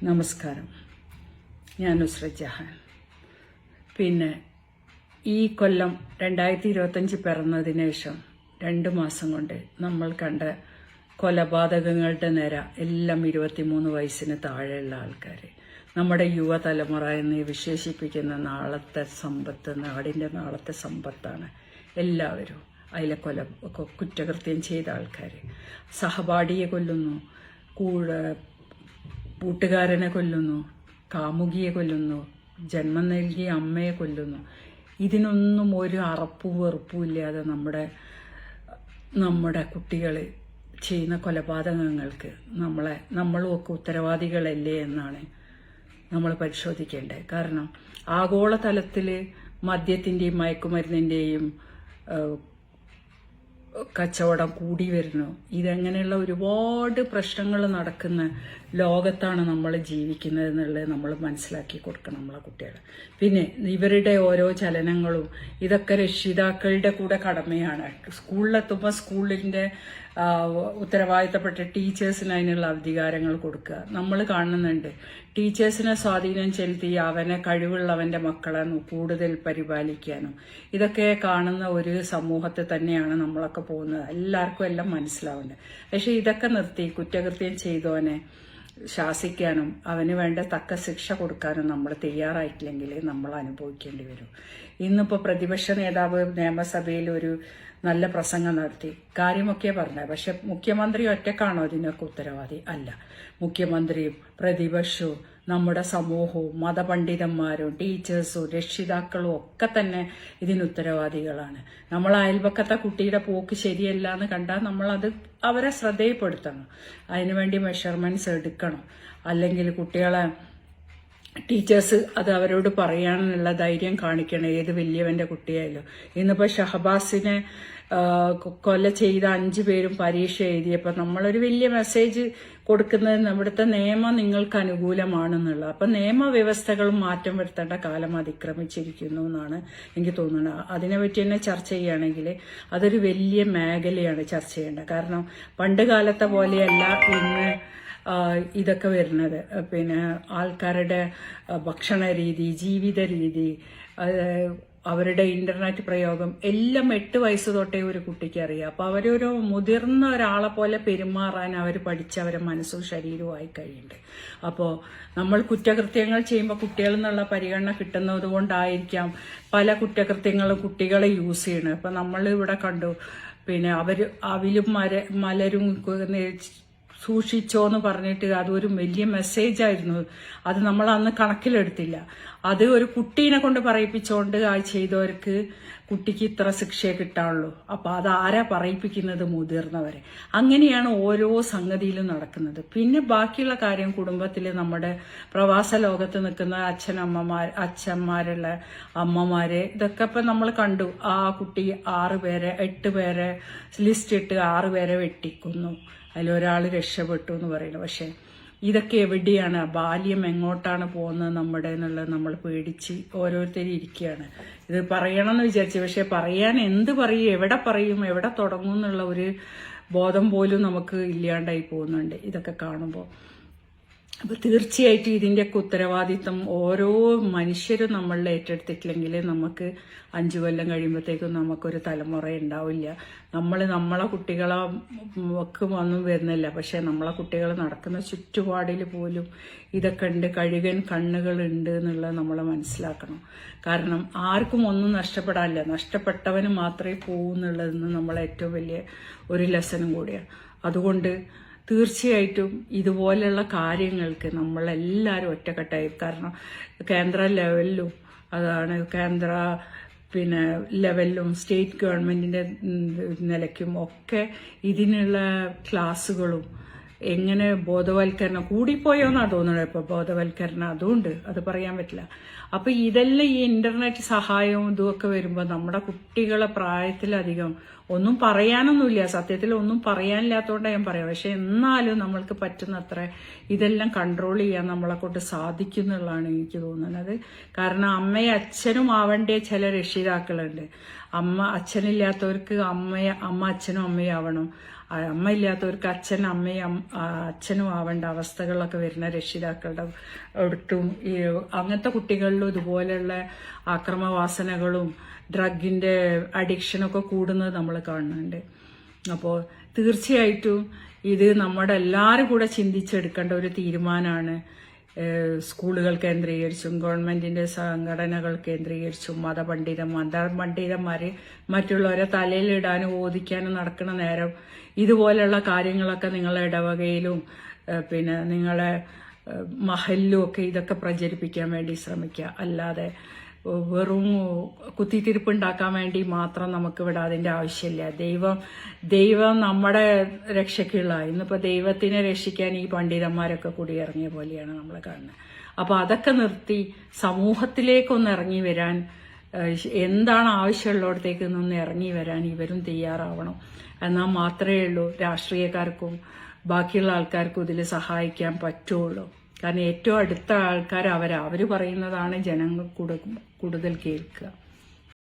നമസ്കാരം. ഞാൻ ജഹാൻ പിന്നെ ഈ കൊല്ലം രണ്ടായിരത്തി ഇരുപത്തഞ്ച് പിറന്നതിന് ശേഷം രണ്ട് മാസം കൊണ്ട് നമ്മൾ കണ്ട കൊലപാതകങ്ങളുടെ നിര എല്ലാം ഇരുപത്തിമൂന്ന് വയസ്സിന് താഴെയുള്ള ആൾക്കാർ നമ്മുടെ യുവതലമുറ എന്ന് വിശേഷിപ്പിക്കുന്ന നാളത്തെ സമ്പത്ത് നാടിന്റെ നാളത്തെ സമ്പത്താണ് എല്ലാവരും അതിലെ കൊല കുറ്റകൃത്യം ചെയ്ത ആൾക്കാർ സഹപാഠിയെ കൊല്ലുന്നു കൂടെ കൂട്ടുകാരനെ കൊല്ലുന്നു കാമുകിയെ കൊല്ലുന്നു ജന്മം നൽകിയ അമ്മയെ കൊല്ലുന്നു. ഇതിനൊന്നും ഒരു അറപ്പും വെറുപ്പും ഇല്ലാതെ നമ്മുടെ നമ്മുടെ കുട്ടികൾ ചെയ്യുന്ന കൊലപാതകങ്ങൾക്ക് നമ്മളെ നമ്മളും ഒക്കെ ഉത്തരവാദികളല്ലേ എന്നാണ് നമ്മൾ പരിശോധിക്കേണ്ടത്. കാരണം ആഗോളതലത്തിൽ മദ്യത്തിന്റെയും മയക്കുമരുന്നിന്റെയും കച്ചവടം കൂടി വരുന്നു. ഇതങ്ങനെയുള്ള ഒരുപാട് പ്രശ്നങ്ങൾ നടക്കുന്ന ലോകത്താണ് നമ്മൾ ജീവിക്കുന്നത് എന്നുള്ളത് നമ്മൾ മനസ്സിലാക്കി കൊടുക്കണം നമ്മളെ കുട്ടികൾ പിന്നെ ഇവരുടെ ഓരോ ചലനങ്ങളും ഇതൊക്കെ രക്ഷിതാക്കളുടെ കൂടെ കടമയാണ്. സ്കൂളിലെത്തുമ്പോൾ സ്കൂളിന്റെ ഉത്തരവാദിത്തപ്പെട്ട ടീച്ചേഴ്സിന് അതിനുള്ള അധികാരങ്ങൾ കൊടുക്കുക. നമ്മൾ കാണുന്നുണ്ട്. ടീച്ചേഴ്സിനെ സ്വാധീനം ചെലുത്തി അവനെ കഴിവുള്ളവന്റെ മക്കളെ കൂടുതൽ പരിപാലിക്കാനും. ഇതൊക്കെ കാണുന്ന ഒരു സമൂഹത്തെ തന്നെയാണ് നമ്മളൊക്കെ പോകുന്നത്. എല്ലാവർക്കും എല്ലാം മനസ്സിലാവുന്നുണ്ട്. പക്ഷെ ഇതൊക്കെ നിർത്തി കുറ്റകൃത്യം ചെയ്തവനെ ശാസിക്കാനും അവന് വേണ്ട തക്ക ശിക്ഷ കൊടുക്കാനും നമ്മൾ തയ്യാറായിട്ടില്ലെങ്കിൽ നമ്മൾ അനുഭവിക്കേണ്ടി വരും. ഇന്നിപ്പോൾ പ്രതിപക്ഷ നേതാവ് നിയമസഭയിൽ ഒരു നല്ല പ്രസംഗം നടത്തി. കാര്യമൊക്കെ പറഞ്ഞത് പക്ഷെ മുഖ്യമന്ത്രി ഒറ്റക്കാണോ ഇതിനൊക്കെ ഉത്തരവാദി? അല്ല. മുഖ്യമന്ത്രിയും പ്രതിപക്ഷവും നമ്മുടെ സമൂഹവും മതപണ്ഡിതന്മാരും ടീച്ചേഴ്സും രക്ഷിതാക്കളും ഒക്കെ തന്നെ ഇതിന് ഉത്തരവാദികളാണ്. നമ്മൾ അയൽപക്കത്തെ കുട്ടിയുടെ പോക്ക് ശരിയല്ല എന്ന് കണ്ടാൽ നമ്മളത് അവരെ ശ്രദ്ധയിൽപ്പെടുത്തണം. അതിനുവേണ്ടി മെഷർമെന്റ്സ് എടുക്കണം. അല്ലെങ്കിൽ കുട്ടികളെ ടീച്ചേഴ്സ് അത് അവരോട് പറയാനുള്ള ധൈര്യം കാണിക്കണം ഏത് വലിയവന്റെ കുട്ടിയായാലും. ഇന്നിപ്പോ ഷഹബാസിനെ കൊല ചെയ്ത അഞ്ചു പേരും പരീക്ഷ എഴുതിയപ്പോൾ നമ്മളൊരു വലിയ മെസ്സേജ് കൊടുക്കുന്നത് നമ്മുടെ നിയമം നിങ്ങൾക്ക് അനുകൂലമാണെന്നുള്ള അപ്പൊ നിയമവ്യവസ്ഥകളും മാറ്റം വരുത്തേണ്ട കാലം അതിക്രമിച്ചിരിക്കുന്നു എന്നാണ് എനിക്ക് തോന്നുന്നത്. അതിനെപ്പറ്റി തന്നെ ചർച്ച ചെയ്യുകയാണെങ്കിൽ അതൊരു വലിയ മേഖലയാണ് ചർച്ച ചെയ്യേണ്ടത്. കാരണം പണ്ട് കാലത്തെ പോലെയല്ല ഇന്ന് ഇതൊക്കെ വരുന്നത്. പിന്നെ ആൾക്കാരുടെ ഭക്ഷണ രീതി ജീവിത രീതി അവരുടെ ഇന്റർനെറ്റ് പ്രയോഗം എല്ലാം എട്ട് വയസ്സ് തൊട്ടേ ഒരു കുട്ടിക്ക് അറിയാം. അപ്പൊ അവരൊരു മുതിർന്ന ഒരാളെ പോലെ പെരുമാറാൻ അവർ പഠിച്ച അവരെ മനസ്സും ശരീരവും ആയി കഴിയുന്നുണ്ട്. അപ്പോൾ നമ്മൾ കുറ്റകൃത്യങ്ങൾ ചെയ്യുമ്പോൾ കുട്ടികൾ എന്നുള്ള പരിഗണന കിട്ടുന്നത് കൊണ്ടായിരിക്കാം പല കുറ്റകൃത്യങ്ങളും കുട്ടികളെ യൂസ് ചെയ്യണത് ഇപ്പൊ നമ്മൾ ഇവിടെ കണ്ടു. പിന്നെ അവർ അവിലും മര മലരും സൂക്ഷിച്ചോ എന്ന് പറഞ്ഞിട്ട് അതൊരു വലിയ മെസ്സേജ് ആയിരുന്നു. അത് നമ്മൾ അന്ന് കണക്കിലെടുത്തില്ല. അത് ഒരു കുട്ടീനെ കൊണ്ട് പറയിപ്പിച്ചുകൊണ്ട് ആ ചെയ്തവർക്ക് കുട്ടിക്ക് ഇത്ര ശിക്ഷയെ കിട്ടാനുള്ളൂ. അപ്പോൾ ആരാ പറയിപ്പിക്കുന്നത് മുതിർന്നവരെ? അങ്ങനെയാണ് ഓരോ സംഗതിയിലും നടക്കുന്നത്. പിന്നെ ബാക്കിയുള്ള കാര്യം കുടുംബത്തിൽ നമ്മുടെ പ്രവാസ ലോകത്ത് നിൽക്കുന്ന അച്ഛനമ്മമാർ അച്ഛന്മാരുള്ള അമ്മമാരെ ഇതൊക്കെ ഇപ്പൊ നമ്മൾ കണ്ടു. ആ കുട്ടി ആറ് പേരെ എട്ട് പേരെ ലിസ്റ്റ് ഇട്ട് ആറ് പേരെ വെട്ടിക്കുന്നു. അതിലൊരാൾ രക്ഷപ്പെട്ടു എന്ന് പറയുന്നു. പക്ഷെ ഇതൊക്കെ എവിടെയാണ്? ബാല്യം എങ്ങോട്ടാണ് പോകുന്നത് നമ്മുടെ എന്നുള്ളത് നമ്മൾ പേടിച്ച് ഓരോരുത്തരും ഇരിക്കുകയാണ്. ഇത് പറയണം എന്ന് വിചാരിച്ചു പക്ഷെ പറയാൻ എന്ത് പറയും എവിടെ പറയും എവിടെ തുടങ്ങും എന്നുള്ള ഒരു ബോധം പോലും നമുക്ക് ഇല്ലാണ്ടായി പോകുന്നുണ്ട്. ഇതൊക്കെ കാണുമ്പോൾ. അപ്പൊ തീർച്ചയായിട്ടും ഇതിന്റെയൊക്കെ ഉത്തരവാദിത്തം ഓരോ മനുഷ്യരും നമ്മളിൽ ഏറ്റെടുത്തിട്ടില്ലെങ്കിൽ നമുക്ക് അഞ്ചു കൊല്ലം കഴിയുമ്പോഴത്തേക്കും നമുക്കൊരു തലമുറ ഉണ്ടാവില്ല. നമ്മൾ നമ്മളെ കുട്ടികളെ ഒക്കെ ഒന്നും വരുന്നില്ല. പക്ഷെ നമ്മളെ കുട്ടികൾ നടക്കുന്ന ചുറ്റുപാടിൽ പോലും ഇതൊക്കെ ഉണ്ട്. കഴുകൻ കണ്ണുകളുണ്ട് എന്നുള്ളത് നമ്മൾ മനസ്സിലാക്കണം. കാരണം ആർക്കും ഒന്നും നഷ്ടപ്പെടാനില്ല. നഷ്ടപ്പെട്ടവന് മാത്രമേ പോകൂ എന്നുള്ളതെന്ന് നമ്മളെ ഏറ്റവും വലിയ ഒരു ലെസനും കൂടിയാണ് അതുകൊണ്ട് തീർച്ചയായിട്ടും ഇതുപോലെയുള്ള കാര്യങ്ങൾക്ക് നമ്മളെല്ലാവരും ഒറ്റക്കെട്ടായി. കാരണം കേന്ദ്ര ലെവലിലും അതാണ് കേന്ദ്ര പിന്നെ ലെവലിലും സ്റ്റേറ്റ് ഗവൺമെന്റിന്റെ നിലയ്ക്കും ഒക്കെ ഇതിനുള്ള ക്ലാസ്സുകളും എങ്ങനെ ബോധവൽക്കരണം കൂടിപ്പോയോന്നാ തോന്നുന്നത് ഇപ്പൊ ബോധവൽക്കരണം അതുകൊണ്ട് അത് പറയാൻ പറ്റില്ല. അപ്പൊ ഇതെല്ലാം ഈ ഇന്റർനെറ്റ് സഹായവും ഇതുമൊക്കെ വരുമ്പോൾ നമ്മുടെ കുട്ടികളെ പ്രായത്തിലധികം ഒന്നും പറയാനൊന്നുമില്ല. സത്യത്തിൽ ഒന്നും പറയാനില്ലാത്തതുകൊണ്ടാണ് ഞാൻ പറയാം പക്ഷെ എന്നാലും നമ്മൾക്ക് പറ്റുന്നത്ര ഇതെല്ലാം കൺട്രോൾ ചെയ്യാൻ നമ്മളെ കൊണ്ട് സാധിക്കും എന്നുള്ളതാണ് എനിക്ക് തോന്നുന്നത്. കാരണം അമ്മയും അച്ഛനും ആവേണ്ട ചില രക്ഷിതാക്കളുണ്ട്. അമ്മ അച്ഛനില്ലാത്തവർക്ക് അമ്മയെ അമ്മ അച്ഛനും അമ്മയും ആവണം. അമ്മ ഇല്ലാത്തവർക്ക് അച്ഛൻ അമ്മയും അച്ഛനും ആവേണ്ട അവസ്ഥകളൊക്കെ വരുന്ന രക്ഷിതാക്കളുടെ അടുത്തും ഈ അങ്ങനത്തെ കുട്ടികളിലും ഇതുപോലെയുള്ള ആക്രമവാസനകളും ഡ്രഗിന്റെ അഡിക്ഷനൊക്കെ കൂടുന്നത് നമ്മൾ കാണുന്നുണ്ട്. അപ്പോൾ തീർച്ചയായിട്ടും ഇത് നമ്മുടെ എല്ലാവരും കൂടെ ചിന്തിച്ചെടുക്കേണ്ട ഒരു തീരുമാനമാണ് സ്കൂളുകൾ കേന്ദ്രീകരിച്ചും ഗവൺമെന്റിന്റെ സംഘടനകൾ കേന്ദ്രീകരിച്ചും മതപണ്ഡിതം മതപണ്ഡിതന്മാര് മറ്റുള്ളവരെ തലയിലിടാനും ഓദിക്കാനും നടക്കുന്ന നേരം ഇതുപോലെയുള്ള കാര്യങ്ങളൊക്കെ നിങ്ങളെ ഇടവകയിലും പിന്നെ നിങ്ങളെ മഹലിലും ഒക്കെ ഇതൊക്കെ പ്രചരിപ്പിക്കാൻ വേണ്ടി ശ്രമിക്കുക. അല്ലാതെ വെറും കുത്തിത്തിരിപ്പ് ഉണ്ടാക്കാൻ വേണ്ടി മാത്രം നമുക്ക് ഇവിടെ അതിന്റെ ആവശ്യമില്ല. ദൈവം ദൈവം നമ്മുടെ രക്ഷയ്ക്കുള്ള ഇന്നിപ്പോ ദൈവത്തിനെ രക്ഷിക്കാൻ ഈ പണ്ഡിതന്മാരൊക്കെ കൂടി ഇറങ്ങിയ പോലെയാണ് നമ്മൾ കാണുന്നത്. അപ്പോൾ അതൊക്കെ നിർത്തി സമൂഹത്തിലേക്കൊന്ന് ഇറങ്ങി വരാൻ എന്താണ് ആവശ്യമുള്ളിടത്തേക്ക് നിന്ന് ഇറങ്ങി വരാൻ ഇവരും തയ്യാറാവണം. എന്നാൽ മാത്രമേ ഉള്ളൂ രാഷ്ട്രീയക്കാർക്കും ബാക്കിയുള്ള ആൾക്കാർക്കും ഇതിൽ സഹായിക്കാൻ പറ്റുള്ളൂ. കാരണം ഏറ്റവും അടുത്ത ആൾക്കാർ അവരാ. അവർ പറയുന്നതാണ് ജനങ്ങൾ കൂടുതൽ കേൾക്കുക.